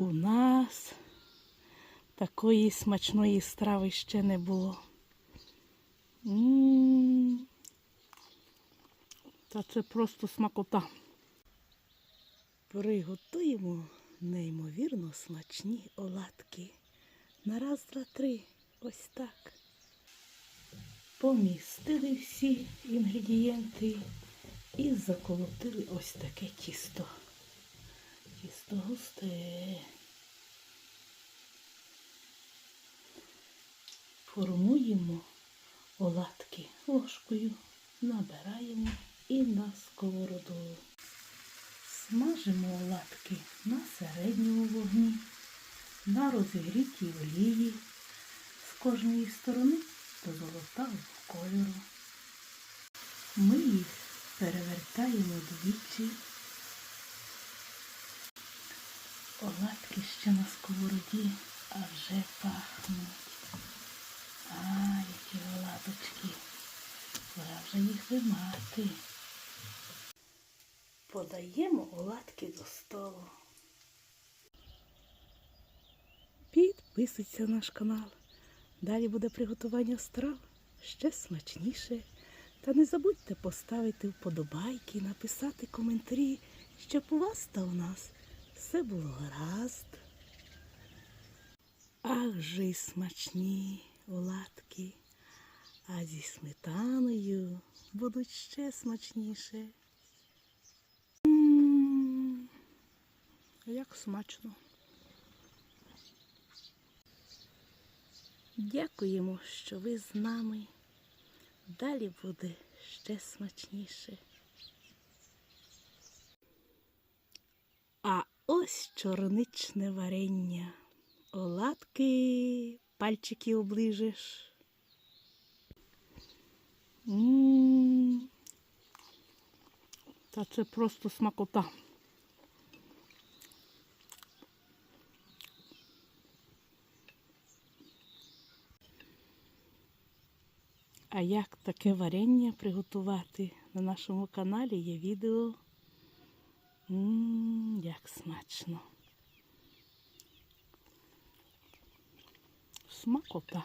У нас такої смачної страви ще не було. Та це просто смакота. Приготуємо неймовірно смачні оладки. На раз, два, три. Ось так. Помістили всі інгредієнти і заколотили ось таке тісто. Тісто густе. Формуємо оладки ложкою, набираємо і на сковороду. Смажимо оладки на середньому вогні, на розігрітій олії з кожної сторони до золотавого кольору. Ми їх перевертаємо двічі. Оладки ще на сковороді, а вже пахнуть. А, які оладочки. Пора вже їх вимати. Подаємо оладки до столу. Підписуйся на наш канал. Далі буде приготування страв ще смачніше. Та не забудьте поставити вподобайки, написати коментарі, щоб у вас та у нас все було гаразд. Ах же й смачні оладки, а зі сметаною будуть ще смачніше. М, Як смачно. Дякуємо, що ви з нами. Далі буде ще смачніше. А ось чорничне варення. Оладки, пальчики оближеш. М, Та це просто смакота. А як таке варення приготувати на нашому каналі є відео. Ммм, як смачно. Смакота.